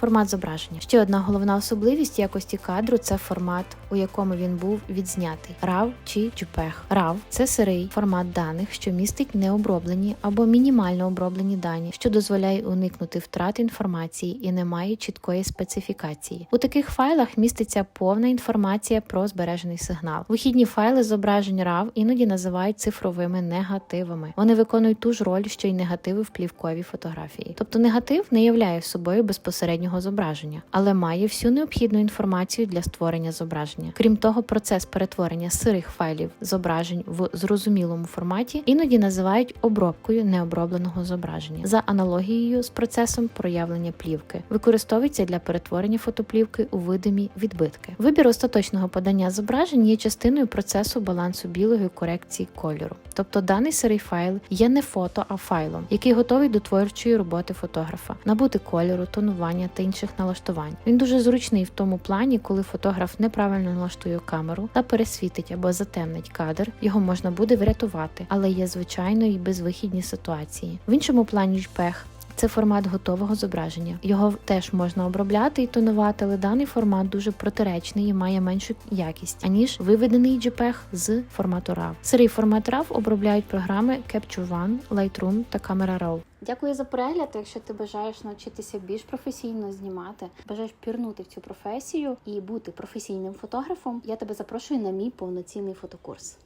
Формат зображення. Ще одна головна особливість якості кадру це формат, у якому він був відзнятий RAW чи JPEG. RAW – це сирий формат даних, що містить необроблені або мінімально оброблені дані, що дозволяє уникнути втрат інформації і не має чіткої специфікації. У таких файлах міститься повна інформація про збережений сигнал. Вихідні файли зображень RAW іноді називають цифровими негативами. Вони виконують ту ж роль, що й негативи в плівковій фотографії. Тобто негатив не являє собою безпосереднього зображення, але має всю необхідну інформацію для створення зображення. Крім того, процес перетворення сирих файлів зображень в зрозумілому форматі іноді називають обробкою необробленого зображення за аналогією з процесом проявлення плівки. Використовується для перетворення фотоплівки у видимі відбитки. Вибір остаточного подання зображень є частиною процесу балансу білого і корекції кольору. Тобто даний сирий файл є не фото, а файлом, який готовий до творчої роботи фотографа, набути кольору, тонування та інших налаштувань. Він дуже зручний в тому плані, коли фотограф неправильно налаштує камеру та пересвітить або затемнить кадр, його можна буде врятувати, але є звичайно і безвихідні ситуації. В іншому плані JPEG це формат готового зображення. Його теж можна обробляти і тонувати, але даний формат дуже протиречний і має меншу якість, аніж виведений JPEG з формату RAW. Сирий формат RAW обробляють програми Capture One, Lightroom та Camera Raw. Дякую за перегляд. Якщо ти бажаєш навчитися більш професійно знімати, бажаєш пірнути в цю професію і бути професійним фотографом, я тебе запрошую на мій повноцінний фотокурс.